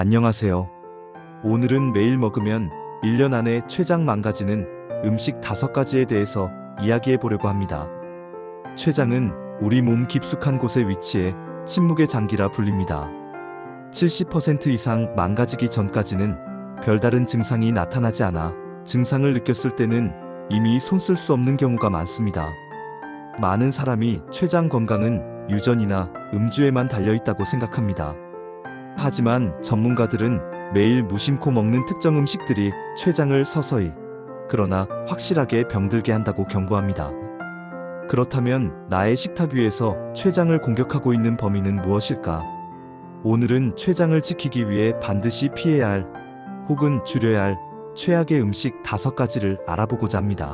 안녕하세요. 오늘은 매일 먹으면 1년 안에 췌장 망가지는 음식 5가지에 대해서 이야기해 보려고 합니다. 췌장은 우리 몸 깊숙한 곳에 위치해 침묵의 장기라 불립니다. 70% 이상 망가지기 전까지는 별다른 증상이 나타나지 않아 증상을 느꼈을 때는 이미 손쓸 수 없는 경우가 많습니다. 많은 사람이 췌장 건강은 유전이나 음주에만 달려 있다고 생각합니다. 하지만 전문가들은 매일 무심코 먹는 특정 음식들이 췌장을 서서히 그러나 확실하게 병들게 한다고 경고합니다. 그렇다면 나의 식탁 위에서 췌장을 공격하고 있는 범인은 무엇일까? 오늘은 췌장을 지키기 위해 반드시 피해야 할 혹은 줄여야 할 최악의 음식 다섯 가지를 알아보고자 합니다.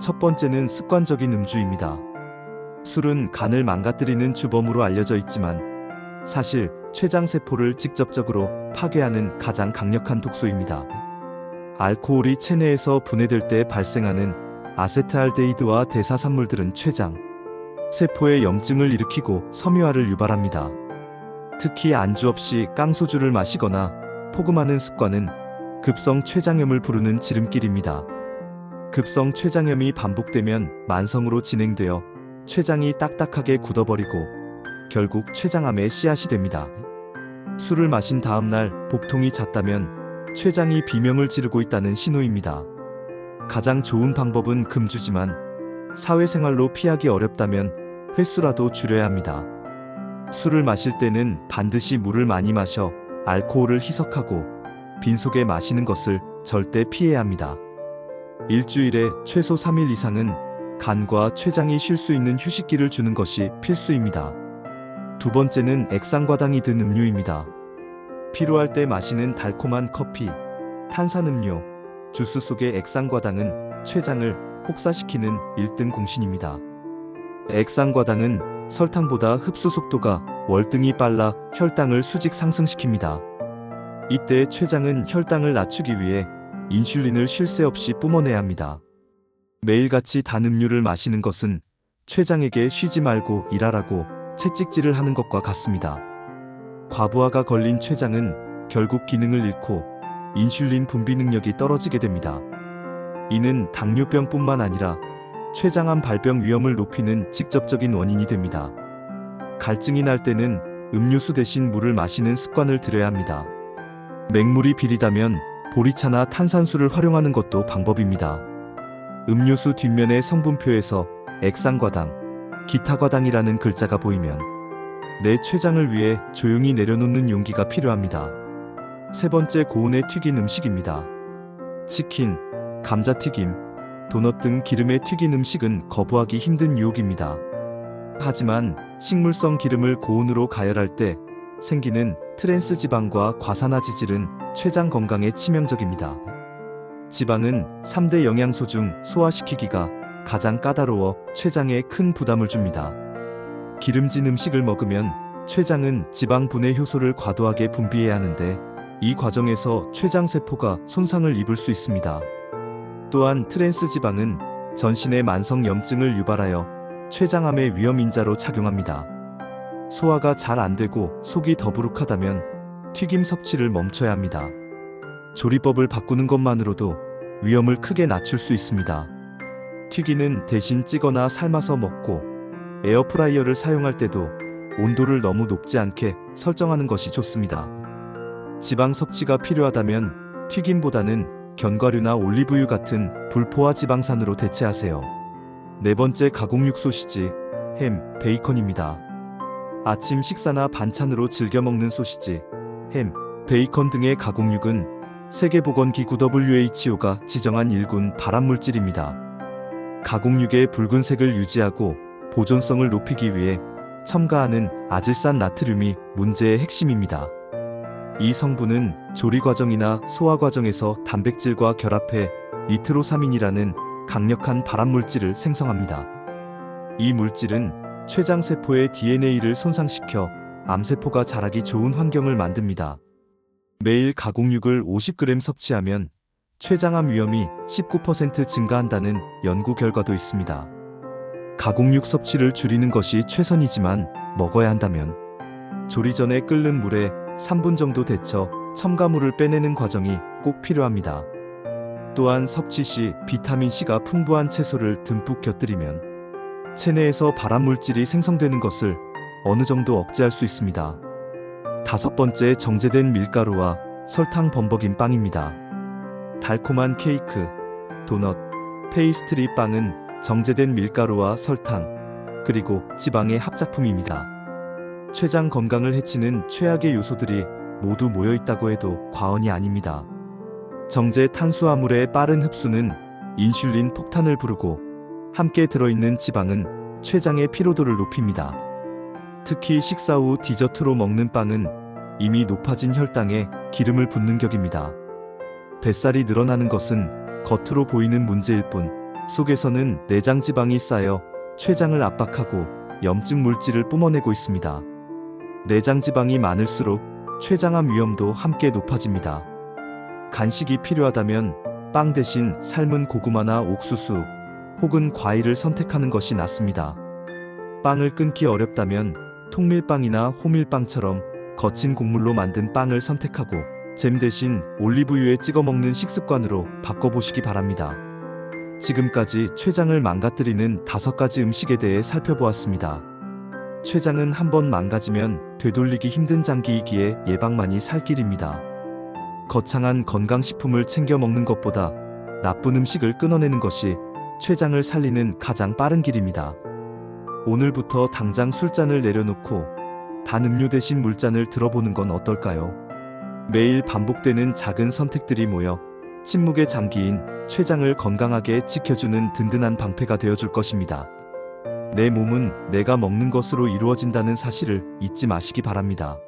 첫 번째는 습관적인 음주입니다. 술은 간을 망가뜨리는 주범으로 알려져 있지만 사실 췌장 세포를 직접적으로 파괴하는 가장 강력한 독소입니다. 알코올이 체내에서 분해될 때 발생하는 아세트알데히드와 대사산물들은 췌장, 세포에 염증을 일으키고 섬유화를 유발합니다. 특히 안주 없이 깡소주를 마시거나 포금하는 습관은 급성 췌장염을 부르는 지름길입니다. 급성 췌장염이 반복되면 만성으로 진행되어 췌장이 딱딱하게 굳어버리고 결국 췌장암의 씨앗이 됩니다. 술을 마신 다음 날 복통이 잦다면 췌장이 비명을 지르고 있다는 신호입니다. 가장 좋은 방법은 금주지만 사회생활로 피하기 어렵다면 횟수라도 줄여야 합니다. 술을 마실 때는 반드시 물을 많이 마셔 알코올을 희석하고 빈속에 마시는 것을 절대 피해야 합니다. 일주일에 최소 3일 이상은 간과 췌장이 쉴 수 있는 휴식기를 주는 것이 필수입니다. 두 번째는 액상과당이 든 음료입니다. 필요할 때 마시는 달콤한 커피, 탄산음료, 주스 속의 액상과당은 췌장을 혹사시키는 1등 공신입니다. 액상과당은 설탕보다 흡수 속도가 월등히 빨라 혈당을 수직 상승시킵니다. 이때 췌장은 혈당을 낮추기 위해 인슐린을 쉴 새 없이 뿜어내야 합니다. 매일같이 단 음료를 마시는 것은 췌장에게 쉬지 말고 일하라고 채찍질을 하는 것과 같습니다. 과부하가 걸린 췌장은 결국 기능을 잃고 인슐린 분비 능력이 떨어지게 됩니다. 이는 당뇨병뿐만 아니라 췌장암 발병 위험을 높이는 직접적인 원인이 됩니다. 갈증이 날 때는 음료수 대신 물을 마시는 습관을 들여야 합니다. 맹물이 비리다면 보리차나 탄산수를 활용하는 것도 방법입니다. 음료수 뒷면의 성분표에서 액상과당, 기타과당이라는 글자가 보이면 내 췌장을 위해 조용히 내려놓는 용기가 필요합니다. 세 번째 고온에 튀긴 음식입니다. 치킨, 감자튀김, 도넛 등 기름에 튀긴 음식은 거부하기 힘든 유혹입니다. 하지만 식물성 기름을 고온으로 가열할 때 생기는 트랜스 지방과 과산화지질은 췌장 건강에 치명적입니다. 지방은 3대 영양소 중 소화시키기가 가장 까다로워 췌장에 큰 부담을 줍니다. 기름진 음식을 먹으면 췌장은 지방 분해 효소를 과도하게 분비해야 하는데 이 과정에서 췌장 세포가 손상을 입을 수 있습니다. 또한 트랜스 지방은 전신의 만성 염증을 유발하여 췌장암의 위험 인자로 작용합니다. 소화가 잘 안 되고 속이 더부룩하다면 튀김 섭취를 멈춰야 합니다. 조리법을 바꾸는 것만으로도 위험을 크게 낮출 수 있습니다. 튀기는 대신 찌거나 삶아서 먹고 에어프라이어를 사용할 때도 온도를 너무 높지 않게 설정하는 것이 좋습니다. 지방 섭취가 필요하다면 튀김보다는 견과류나 올리브유 같은 불포화 지방산으로 대체하세요. 네 번째 가공육 소시지, 햄, 베이컨입니다. 아침 식사나 반찬으로 즐겨 먹는 소시지, 햄, 베이컨 등의 가공육은 세계보건기구 WHO가 지정한 일군 발암물질입니다. 가공육의 붉은색을 유지하고 보존성을 높이기 위해 첨가하는 아질산 나트륨이 문제의 핵심입니다. 이 성분은 조리 과정이나 소화 과정에서 단백질과 결합해 니트로사민이라는 강력한 발암물질을 생성합니다. 이 물질은 췌장 세포의 DNA를 손상시켜 암세포가 자라기 좋은 환경을 만듭니다. 매일 가공육을 50g 섭취하면 췌장암 위험이 19% 증가한다는 연구 결과도 있습니다. 가공육 섭취를 줄이는 것이 최선이지만 먹어야 한다면 조리 전에 끓는 물에 3분 정도 데쳐 첨가물을 빼내는 과정이 꼭 필요합니다. 또한 섭취 시 비타민C가 풍부한 채소를 듬뿍 곁들이면 체내에서 발암 물질이 생성되는 것을 어느 정도 억제할 수 있습니다. 다섯 번째 정제된 밀가루와 설탕 범벅인 빵입니다. 달콤한 케이크, 도넛, 페이스트리 빵은 정제된 밀가루와 설탕, 그리고 지방의 합작품입니다. 췌장 건강을 해치는 최악의 요소들이 모두 모여 있다고 해도 과언이 아닙니다. 정제 탄수화물의 빠른 흡수는 인슐린 폭탄을 부르고 함께 들어있는 지방은 췌장의 피로도를 높입니다. 특히 식사 후 디저트로 먹는 빵은 이미 높아진 혈당에 기름을 붓는 격입니다. 뱃살이 늘어나는 것은 겉으로 보이는 문제일 뿐 속에서는 내장 지방이 쌓여 췌장을 압박하고 염증 물질을 뿜어내고 있습니다. 내장 지방이 많을수록 췌장암 위험도 함께 높아집니다. 간식이 필요하다면 빵 대신 삶은 고구마나 옥수수 혹은 과일을 선택하는 것이 낫습니다. 빵을 끊기 어렵다면 통밀빵이나 호밀빵처럼 거친 곡물로 만든 빵을 선택하고 잼 대신 올리브유에 찍어 먹는 식습관으로 바꿔보시기 바랍니다. 지금까지 췌장을 망가뜨리는 다섯 가지 음식에 대해 살펴보았습니다. 췌장은 한번 망가지면 되돌리기 힘든 장기이기에 예방만이 살 길입니다. 거창한 건강식품을 챙겨 먹는 것보다 나쁜 음식을 끊어내는 것이 췌장을 살리는 가장 빠른 길입니다. 오늘부터 당장 술잔을 내려놓고 단 음료 대신 물잔을 들어보는 건 어떨까요? 매일 반복되는 작은 선택들이 모여 침묵의 장기인 췌장을 건강하게 지켜주는 든든한 방패가 되어줄 것입니다. 내 몸은 내가 먹는 것으로 이루어진다는 사실을 잊지 마시기 바랍니다.